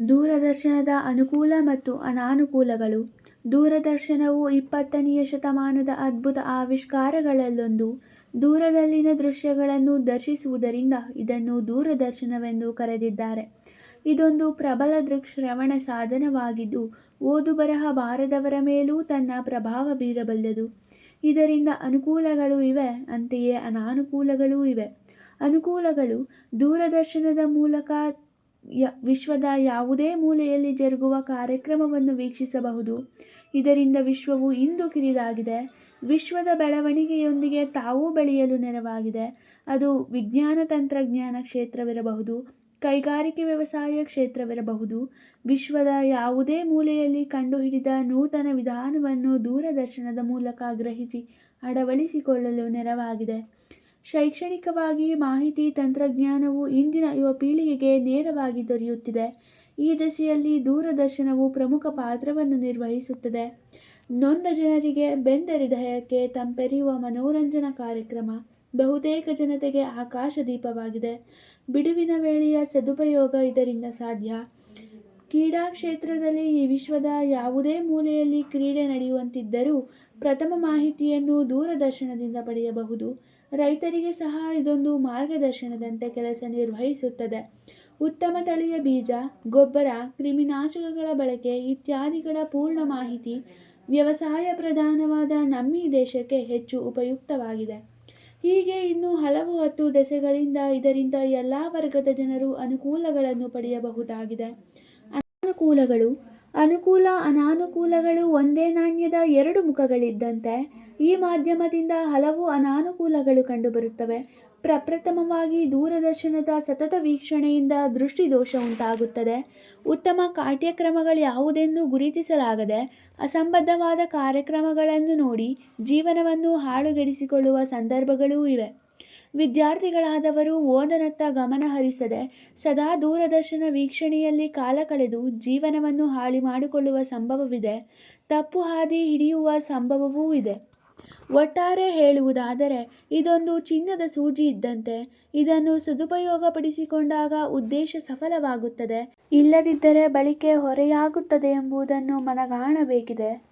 ದೂರದರ್ಶನದ ಅನುಕೂಲ ಮತ್ತು ಅನಾನುಕೂಲಗಳು ದೂರದರ್ಶನವು ಇಪ್ಪತ್ತನೆಯ ಶತಮಾನದ ಅದ್ಭುತ ಆವಿಷ್ಕಾರಗಳಲ್ಲೊಂದು. ದೂರದಲ್ಲಿನ ದೃಶ್ಯಗಳನ್ನು ದರ್ಶಿಸುವುದರಿಂದ ಇದನ್ನು ದೂರದರ್ಶನವೆಂದು ಕರೆದಿದ್ದಾರೆ. ಇದೊಂದು ಪ್ರಬಲ ದೃಕ್ಶ್ರವಣ ಸಾಧನವಾಗಿದ್ದು ಓದು-ಬರಹ ಬಾರದವರ ಮೇಲೂ ತನ್ನ ಪ್ರಭಾವ ಬೀರಬಲ್ಲದು. ಇದರಿಂದ ಅನುಕೂಲಗಳು ಇವೆ, ಅಂತೆಯೇ ಅನಾನುಕೂಲಗಳೂ ಇವೆ. ಅನುಕೂಲಗಳು ದೂರದರ್ಶನದ ಮೂಲಕ ವಿಶ್ವದ ಯಾವುದೇ ಮೂಲೆಯಲ್ಲಿ ಜರುಗುವ ಕಾರ್ಯಕ್ರಮವನ್ನು ವೀಕ್ಷಿಸಬಹುದು. ಇದರಿಂದ ವಿಶ್ವವು ಇಂದು ಕಿರಿದಾಗಿದೆ. ವಿಶ್ವದ ಬೆಳವಣಿಗೆಯೊಂದಿಗೆ ತಾವೂ ಬೆಳೆಯಲು ನೆರವಾಗಿದೆ. ಅದು ವಿಜ್ಞಾನ-ತಂತ್ರಜ್ಞಾನ ಕ್ಷೇತ್ರವಿರಬಹುದು, ಕೈಗಾರಿಕೆ-ವ್ಯವಸಾಯ ಕ್ಷೇತ್ರವಿರಬಹುದು. ವಿಶ್ವದ ಯಾವುದೇ ಮೂಲೆಯಲ್ಲಿ ಕಂಡುಹಿಡಿದ ನೂತನ ವಿಧಾನವನ್ನು ದೂರದರ್ಶನದ ಮೂಲಕ ಗ್ರಹಿಸಿ ಅಳವಡಿಸಿಕೊಳ್ಳಲು ನೆರವಾಗಿದೆ. ಶೈಕ್ಷಣಿಕವಾಗಿ ಮಾಹಿತಿ ತಂತ್ರಜ್ಞಾನವು ಇಂದಿನ ಯುವ ಪೀಳಿಗೆಗೆ ನೇರವಾಗಿ ದೊರೆಯುತ್ತಿದೆ. ಈ ದಿಸೆಯಲ್ಲಿ ದೂರದರ್ಶನವು ಪ್ರಮುಖ ಪಾತ್ರವನ್ನು ನಿರ್ವಹಿಸುತ್ತದೆ. ನೊಂದ ಜನರಿಗೆ, ಬೆಂದ ಹೃದಯಕ್ಕೆ ತಂಪೆರೆಯುವ ಮನೋರಂಜನಾ ಕಾರ್ಯಕ್ರಮ. ಬಹುತೇಕ ಜನತೆಗೆ ಆಕಾಶ ದೀಪವಾಗಿದೆ ಬಿಡುವಿನ ವೇಳೆಯ ಸದುಪಯೋಗ ಇದರಿಂದ ಸಾಧ್ಯ. ಕ್ರೀಡಾ ಕ್ಷೇತ್ರದಲ್ಲಿ ಈ ವಿಶ್ವದ ಯಾವುದೇ ಮೂಲೆಯಲ್ಲಿ ಕ್ರೀಡೆ ನಡೆಯುವಂತಿದ್ದರೂ ಪ್ರಥಮ ಮಾಹಿತಿಯನ್ನು ದೂರದರ್ಶನದಿಂದ ಪಡೆಯಬಹುದು. ರೈತರಿಗೆ ಸಹ ಇದೊಂದು ಮಾರ್ಗದರ್ಶನದಂತೆ ಕೆಲಸ ನಿರ್ವಹಿಸುತ್ತದೆ. ಉತ್ತಮ ತಳಿಯ ಬೀಜ, ಗೊಬ್ಬರ, ಕ್ರಿಮಿನಾಶಕಗಳ ಬಳಕೆ ಇತ್ಯಾದಿಗಳ ಪೂರ್ಣ ಮಾಹಿತಿ ವ್ಯವಸಾಯ ಪ್ರಧಾನವಾದ ನಮ್ಮಿ ದೇಶಕ್ಕೆ ಹೆಚ್ಚು ಉಪಯುಕ್ತವಾಗಿದೆ. ಹೀಗೆ ಇನ್ನೂ ಹಲವು ಹತ್ತು ದೆಸೆಗಳಿಂದ ಇದರಿಂದ ಎಲ್ಲ ವರ್ಗದ ಜನರು ಅನುಕೂಲಗಳನ್ನು ಪಡೆಯಬಹುದಾಗಿದೆ. ಅನಾನುಕೂಲಗಳು ಅನುಕೂಲ-ಅನಾನುಕೂಲಗಳು ಒಂದೇ ನಾಣ್ಯದ ಎರಡು ಮುಖಗಳಿದ್ದಂತೆ. ಈ ಮಾಧ್ಯಮದಿಂದ ಹಲವು ಅನಾನುಕೂಲಗಳು ಕಂಡುಬರುತ್ತವೆ. ಪ್ರಪ್ರಥಮವಾಗಿ ದೂರದರ್ಶನದ ಸತತ ವೀಕ್ಷಣೆಯಿಂದ ದೃಷ್ಟಿದೋಷ ಉಂಟಾಗುತ್ತದೆ. ಉತ್ತಮ ಕಾರ್ಯಕ್ರಮಗಳು ಯಾವುದೆಂದು ಗುರುತಿಸಲಾಗದೆ ಅಸಂಬದ್ಧವಾದ ಕಾರ್ಯಕ್ರಮಗಳನ್ನು ನೋಡಿ ಜೀವನವನ್ನು ಹಾಳುಗೆಡಿಸಿಕೊಳ್ಳುವ ಸಂದರ್ಭಗಳೂ ಇವೆ. ವಿದ್ಯಾರ್ಥಿಗಳಾದವರು ಓದನತ್ತ ಗಮನ ಹರಿಸದೆ ಸದಾ ದೂರದರ್ಶನ ವೀಕ್ಷಣೆಯಲ್ಲಿ ಕಾಲ ಕಳೆದು ಜೀವನವನ್ನು ಹಾಳಿ ಮಾಡಿಕೊಳ್ಳುವ ಸಂಭವವಿದೆ. ತಪ್ಪು ಹಾದಿ ಹಿಡಿಯುವ ಸಂಭವವೂ ಇದೆ. ಒಟ್ಟಾರೆ ಹೇಳುವುದಾದರೆ, ಇದೊಂದು ಚಿನ್ನದ ಸೂಜಿ ಇದ್ದಂತೆ. ಇದನ್ನು ಸದುಪಯೋಗಪಡಿಸಿಕೊಂಡಾಗ ಉದ್ದೇಶ ಸಫಲವಾಗುತ್ತದೆ. ಇಲ್ಲದಿದ್ದರೆ ಬಳಿಕೆ ಹೊರೆಯಾಗುತ್ತದೆ ಎಂಬುದನ್ನು ಮನಗಾಣಬೇಕಿದೆ.